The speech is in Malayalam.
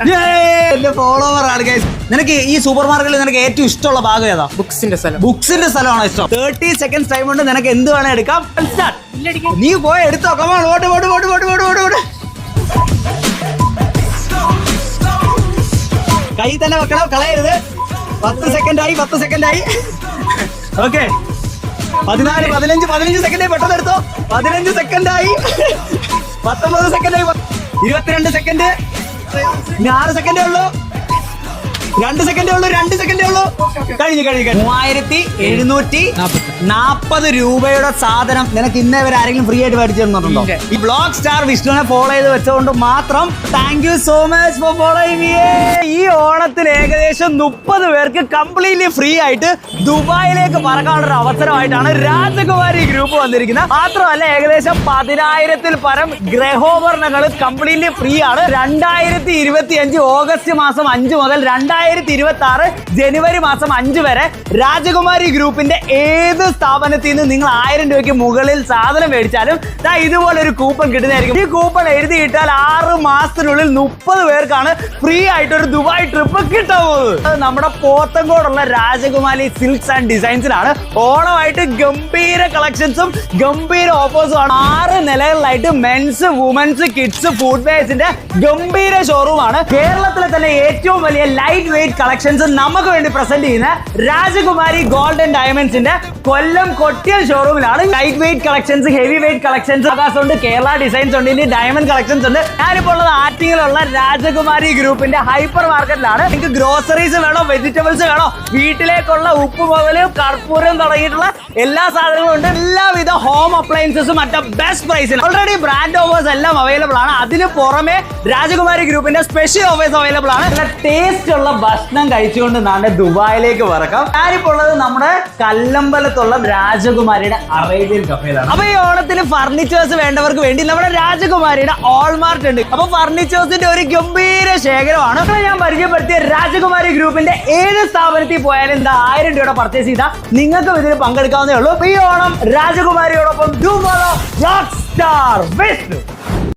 എന്റെ ഫോളോവർ ആണ് guys. നിനക്ക് ഈ സൂപ്പർ മാർക്കറ്റിൽ നിനക്ക് ഏറ്റവും ഇഷ്ടമുള്ള ഭാഗം ഏതാ? ബുക്സിന്റെ സ്ഥലം. ബുക്സിന്റെ സ്ഥലമാണോ ഇഷ്ടം? തേർട്ടി സെക്കൻഡ് ടൈം കൊണ്ട് നിനക്ക് എന്ത് വേണേ എടുക്കാം. നീ പോയി എടുത്തോ. കമാൺ ഓട് ഓട് ഓട് ഓട് ഓട് ഓട് ഓട്. കൈ തന്നെ വെക്കണം കളയരുത്. പത്ത് സെക്കൻഡ് ആയി പത്ത് സെക്കൻഡ് ആയി. ഓക്കെ പതിനാല് പതിനഞ്ച് പതിനഞ്ച് സെക്കൻഡ് ആയി പെട്ടെന്ന് എടുത്തോ. പതിനഞ്ച് സെക്കൻഡ് ആയി. പത്തൊമ്പത് സെക്കൻഡ് ആയി. ഇരുപത്തിരണ്ട് സെക്കൻഡ് ഇനി ആറ് സെക്കൻഡേ ഉള്ളൂ. രണ്ട് സെക്കൻഡേ ഉള്ളൂ രണ്ട് സെക്കൻഡേ ഉള്ളൂ. കഴിഞ്ഞു കഴിഞ്ഞു കഴിഞ്ഞു. മൂവായിരത്തി എഴുന്നൂറ്റി നാപ്പത്. രൂപയുടെ സാധനം നിനക്ക് ഇന്നേ വരെ ആരെങ്കിലും ഫ്രീ ആയിട്ട് മേടിച്ചു തന്നിട്ടുണ്ടോ? ഈ ബ്ലോഗ് സ്റ്റാർ വിഷ്ണുവിനെ ഫോളോ ചെയ്ത് വെച്ചതുകൊണ്ട് മാത്രം thank you so much for following ഈ ഓണത്തിന് ഏകദേശം മുപ്പത് പേർക്ക് കംപ്ലീറ്റ്ലി ഫ്രീ ആയിട്ട് ദുബായിലേക്ക് പറക്കാനുള്ള ഒരു അവസരമായിട്ടാണ് രാജകുമാരി ഗ്രൂപ്പ് വന്നിരിക്കുന്നത്. മാത്രമല്ല ഏകദേശം പതിനായിരത്തിൽ പരം ഗ്രഹോപകരണങ്ങൾ കംപ്ലീറ്റ്ലി ഫ്രീ ആണ്. രണ്ടായിരത്തി ഇരുപത്തി അഞ്ച് ഓഗസ്റ്റ് മാസം അഞ്ച് മുതൽ രണ്ടായിരത്തി ഇരുപത്തി ആറ് ജനുവരി മാസം അഞ്ച് വരെ രാജകുമാരി ഗ്രൂപ്പിന്റെ ഏത് സ്ഥാപനത്തിൽ നിന്ന് നിങ്ങൾ ആയിരം രൂപയ്ക്ക് മുകളിൽ സാധനം മേടിച്ചാലും ദാ ഇതുപോലെ ഒരു കൂപ്പൺ കിട്ടുന്നതായിരിക്കും. ഈ കൂപ്പൺ എഴുതിയിട്ടാൽ ആറ് മാസത്തിനുള്ളിൽ മുപ്പത് പേർക്കാണ് ഫ്രീ ആയിട്ട് ഒരു ദുബായ് ട്രിപ്പ് കിട്ടാൻ പോകുന്നത് നമ്മുടെ പോത്തങ്കോടുള്ള രാജകുമാരി സിൽക്സ് ആൻഡ് ഡിസൈൻസിലാണ്. ഓണമായിട്ട് ഗംഭീര കളക്ഷൻസും ഗംഭീര ഓഫേഴ്സും ആണ് ആറ് നിലകളിലായിട്ട് മെൻസ് വുമൻസ് കിഡ്സ് ഫുഡ് വെയർസിന്റെ ഗംഭീര ഷോറൂം ആണ്. കേരളത്തിലെ തന്നെ ഏറ്റവും വലിയ ലൈറ്റ് വെയിറ്റ് കളക്ഷൻസ് നമുക്ക് വേണ്ടി പ്രസന്റ് ചെയ്യുന്ന രാജകുമാരി ഗോൾഡൻ ഡയമണ്ട്സിന്റെ Kollam Kottiyam ഷോറൂമിലാണ് light weight collections heavy weight collections ആകാശം ഉണ്ട് കേരള ഡിസൈൻസ് ഉണ്ട് ഇനി ഡയമണ്ട് കളക്ഷൻസ് ഉണ്ട്. ഞാനിപ്പോൾ ഉള്ളത് ആറ്റിങ്ങിലുള്ള രാജകുമാരി ഗ്രൂപ്പിന്റെ ഹൈപ്പർ മാർക്കറ്റിലാണ് നിങ്ങൾക്ക് ഗ്രോസറീസ് വേണോ വെജിറ്റബിൾസ് വേണോ വീട്ടിലേക്കുള്ള ഉപ്പ് മുതൽ കർപ്പൂരം തുടങ്ങിയിട്ടുള്ള എല്ലാ സാധനങ്ങളും ഉണ്ട്. എല്ലാവിധ ഹോം അപ്ലയൻസസും മറ്റ ബെസ്റ്റ് പ്രൈസിൽ ഓൾറെഡി ബ്രാൻഡ് ഓഫേഴ്സ് എല്ലാം അവൈലബിൾ ആണ്. അതിന് പുറമെ രാജകുമാരി ഗ്രൂപ്പിന്റെ സ്പെഷ്യൽ ഓഫേഴ്സ് അവൈലബിൾ ആണ്. നല്ല ടേസ്റ്റ് ഉള്ള ഭക്ഷണം കഴിച്ചുകൊണ്ട് നാളെ ദുബായിലേക്ക് പറക്കാം ഞാനിപ്പോൾ ഉള്ളത് നമ്മുടെ കല്ലമ്പലത്തുള്ള രാജകുമാരിയുടെ അറേബ്യൻ കഫേലാണ് അപ്പൊ ഈ ഓണത്തിന് ഫർണിച്ചേഴ്സ് വേണ്ടവർക്ക് വേണ്ടി നമ്മുടെ രാജകുമാരിയുടെ ഓൾമാർട്ട് ഉണ്ട്. അപ്പൊ ഫർണിച്ചേഴ്സിന്റെ ഒരു ഗംഭീര ശേഖരമാണ്. ഞാൻ പരിചയപ്പെടുത്തിയ രാജകുമാരി ഗ്രൂപ്പിന്റെ ഏത് സ്ഥാപനത്തിൽ പോയാലും എന്താ ആയിരം രൂപയുടെ പർച്ചേസ് ചെയ്താൽ നിങ്ങൾക്കും ഇതിൽ പങ്കെടുക്കാവുന്നേ ഉള്ളൂ. ഈ ഓണം രാജകുമാരിയോടൊപ്പം സ്റ്റാർ വിഷ്ണു